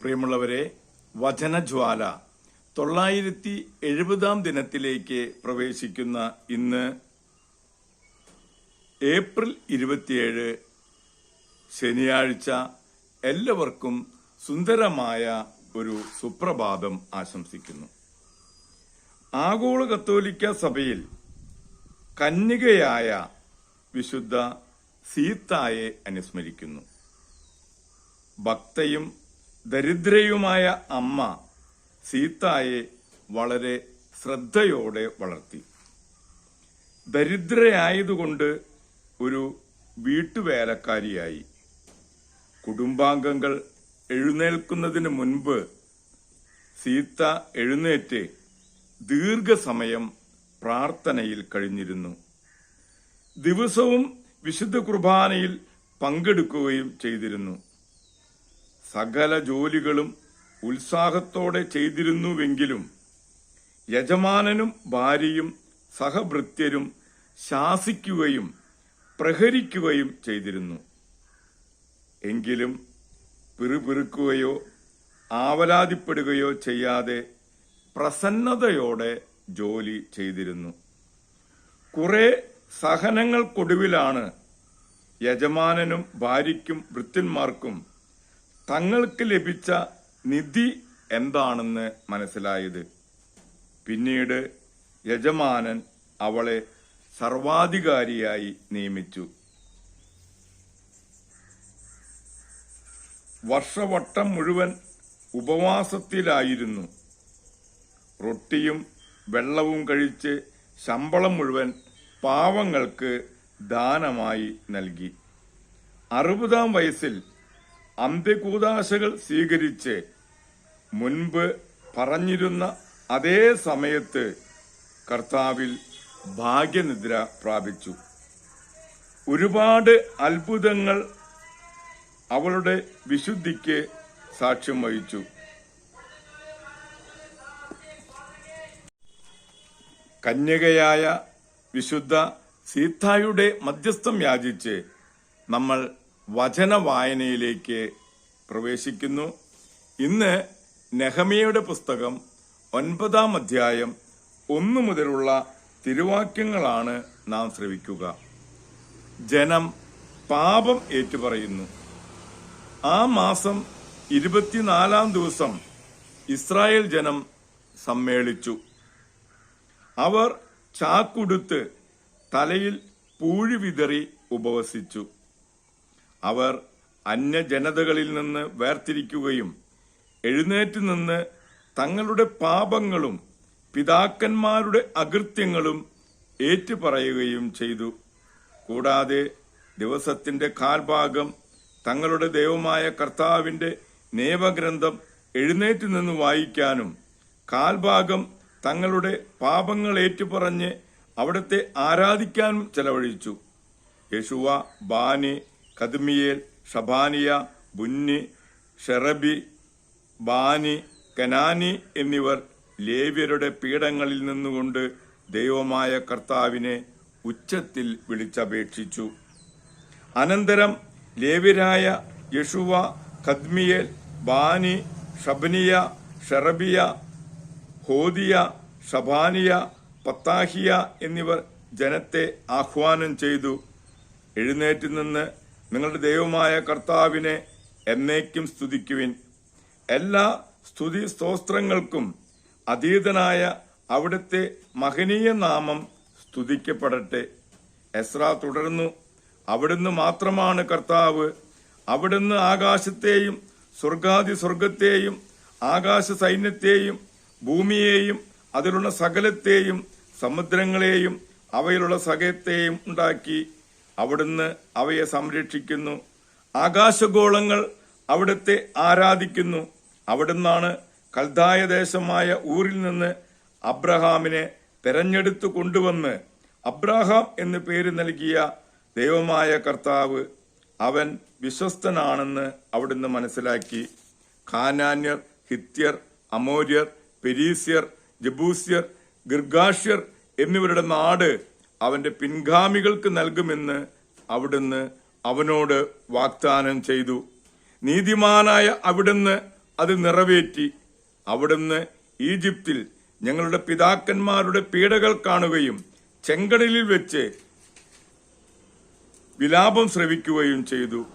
പ്രിയമുള്ളവരെ വചനജ്വാല തൊള്ളായിരത്തി എഴുപതാം ദിനത്തിലേക്ക് പ്രവേശിക്കുന്ന ഇന്ന് ഏപ്രിൽ ഇരുപത്തിയേഴ് ശനിയാഴ്ച എല്ലാവർക്കും സുന്ദരമായ ഒരു സുപ്രഭാതം ആശംസിക്കുന്നു. ആഗോള കത്തോലിക്ക സഭയിൽ കന്യകയായ വിശുദ്ധ സീത്തായെ അനുസ്മരിക്കുന്നു. ഭക്തയും ദരിദ്രയുമായ അമ്മ സീതായെ വളരെ ശ്രദ്ധയോടെ വളർത്തി. ദരിദ്രയായതുകൊണ്ട് ഒരു വീട്ടുവേലക്കാരിയായി. കുടുംബാംഗങ്ങൾ എഴുന്നേൽക്കുന്നതിന് മുൻപ് സീത എഴുന്നേറ്റ് ദീർഘസമയം പ്രാർത്ഥനയിൽ കഴിഞ്ഞിരുന്നു. ദിവസവും വിശുദ്ധ കുർബാനയിൽ പങ്കെടുക്കുകയും ചെയ്തിരുന്നു. സകല ജോലികളും ഉത്സാഹത്തോടെ ചെയ്തിരുന്നുവെങ്കിലും യജമാനനും ഭാര്യയും സഹഭൃത്യരും ശാസിക്കുകയും പ്രഹരിക്കുകയും ചെയ്തിരുന്നു. എങ്കിലും പിറുപിറുക്കുകയോ ആവലാതിപ്പെടുകയോ ചെയ്യാതെ പ്രസന്നതയോടെ ജോലി ചെയ്തിരുന്നു. കുറെ സഹനങ്ങൾക്കൊടുവിലാണ് യജമാനനും ഭാര്യയ്ക്കും വൃത്യന്മാർക്കും തങ്ങൾക്ക് ലഭിച്ച നിധി എന്താണെന്ന് മനസ്സിലായത്? പിന്നീട് യജമാനൻ അവളെ സർവാധികാരിയായി നിയമിച്ചു. വർഷവട്ടം മുഴുവൻ ഉപവാസത്തിലായിരുന്നു. റൊട്ടിയും വെള്ളവും കഴിച്ച് ശമ്പളം മുഴുവൻ പാവങ്ങൾക്ക് ദാനമായി നൽകി. അറുപതാം വയസ്സിൽ അന്ത്യകൂതാശകൾ സ്വീകരിച്ച് മുൻപ് പറഞ്ഞിരുന്ന അതേ സമയത്ത് കർത്താവിൽ ഭാഗ്യനിദ്ര പ്രാപിച്ചു. ഒരുപാട് അത്ഭുതങ്ങൾ അവളുടെ വിശുദ്ധിക്ക് സാക്ഷ്യം വഹിച്ചു. കന്യകയായ വിശുദ്ധ സീതായുടെ മധ്യസ്ഥം യാചിച്ച് നമ്മൾ വചന വായനയിലേക്ക് പ്രവേശിക്കുന്നു. ഇന്ന് നെഹമിയയുടെ പുസ്തകം ഒൻപതാം അധ്യായം ഒന്നു മുതലുള്ള തിരുവാക്യങ്ങളാണ് നാം ശ്രവിക്കുക. ജനം പാപം ഏറ്റുപറയുന്നു. ആ മാസം ഇരുപത്തിനാലാം ദിവസം ഇസ്രായേൽ ജനം സമ്മേളിച്ചു. അവർ ചാക്കുടുത്ത് തലയിൽ പൂഴി വിതറി ഉപവസിച്ചു. അവർ അന്യജനതകളിൽ നിന്ന് വേർതിരിക്കുകയും എഴുന്നേറ്റ് നിന്ന് തങ്ങളുടെ പാപങ്ങളും പിതാക്കന്മാരുടെ അകൃത്യങ്ങളും ഏറ്റുപറയുകയും ചെയ്തു. കൂടാതെ ദിവസത്തിന്റെ കാൽഭാഗം തങ്ങളുടെ ദൈവമായ കർത്താവിന്റെ നിയമഗ്രന്ഥം എഴുന്നേറ്റ് നിന്ന് വായിക്കാനും കാൽഭാഗം തങ്ങളുടെ പാപങ്ങൾ ഏറ്റുപറഞ്ഞ് അവിടത്തെ ആരാധിക്കാനും ചെലവഴിച്ചു. യശുവ ബാനി കദ്മിയേൽ ഷബാനിയ ബുന്നി ഷെറബി ബാനി കനാനി എന്നിവർ ലേവ്യരുടെ പീഠങ്ങളിൽ നിന്നുകൊണ്ട് ദൈവമായ കർത്താവിനെ ഉച്ചത്തിൽ വിളിച്ചപേക്ഷിച്ചു. അനന്തരം ലേവ്യരായ യഷുവ ഖദ്മിയേൽ ബാനി ഷബനിയ ഷെറബിയ ഹോദിയ ഷബാനിയ പത്താഹിയ എന്നിവർ ജനത്തെ ആഹ്വാനം ചെയ്തു. എഴുന്നേറ്റ് നിന്ന് നിങ്ങളുടെ ദൈവമായ കർത്താവിനെ എന്നേക്കും സ്തുതിക്കുവിൻ. എല്ലാ സ്തുതി സ്തോത്രങ്ങൾക്കും അതീതനായ അവിടുത്തെ മഹനീയ നാമം സ്തുതിക്കപ്പെടട്ടെ. എസ്ര തുടർന്നു അവിടുന്ന് മാത്രമാണ് കർത്താവ്. അവിടുന്ന് ആകാശത്തെയും സ്വർഗാദി സ്വർഗത്തെയും ആകാശ സൈന്യത്തെയും ഭൂമിയെയും അതിലുള്ള സകലത്തെയും സമുദ്രങ്ങളെയും അവയിലുള്ള സകലത്തെയും ഉണ്ടാക്കി അവിടുന്ന് അവയെ സംരക്ഷിക്കുന്നു. ആകാശഗോളങ്ങൾ അവിടുത്തെ ആരാധിക്കുന്നു. അവിടുന്നാണ് കൽതായ ദേശമായ ഊരിൽ നിന്ന് അബ്രഹാമിനെ തെരഞ്ഞെടുത്തു കൊണ്ടുവന്ന് അബ്രഹാം എന്ന് പേര് നൽകിയ ദൈവമായ കർത്താവ് അവൻ വിശ്വസ്തനാണെന്ന് അവിടുന്ന് മനസ്സിലാക്കി. ഖാനാന്യർ ഹിത്യർ അമോര്യർ പെരീസ്യർ ജബൂസ്യർ ഗിർഗാഷ്യർ എന്നിവരുടെ നാട് അവന്റെ പിൻഗാമികൾക്ക് നൽകുമെന്ന് അവിടുന്ന് അവനോട് വാഗ്ദാനം ചെയ്തു. നീതിമാനായ അവിടുന്ന് അത് നിറവേറ്റി. അവിടുന്ന് ഈജിപ്തിൽ ഞങ്ങളുടെ പിതാക്കന്മാരുടെ പീഡകൾ കാണുകയും ചെങ്കടലിൽ വെച്ച് വിലാപം ശ്രവിക്കുകയും ചെയ്തു.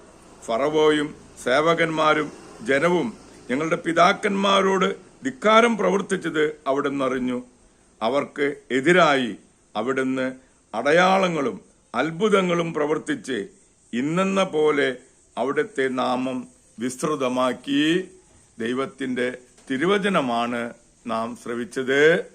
ഫറവോയും സേവകന്മാരും ജനവും ഞങ്ങളുടെ പിതാക്കന്മാരോട് ധിക്കാരം പ്രവർത്തിച്ചത് അവിടുന്ന് അറിഞ്ഞു അവർക്ക് എതിരായി അവിടുന്ന് അടയാളങ്ങളും അത്ഭുതങ്ങളും പ്രവർത്തിച്ച് ഇന്നെന്ന പോലെ അവിടുത്തെ നാമം വിസ്തൃതമാക്കി ദൈവത്തിന്റെ തിരുവചനമാണ് നാം ശ്രവിച്ചത്.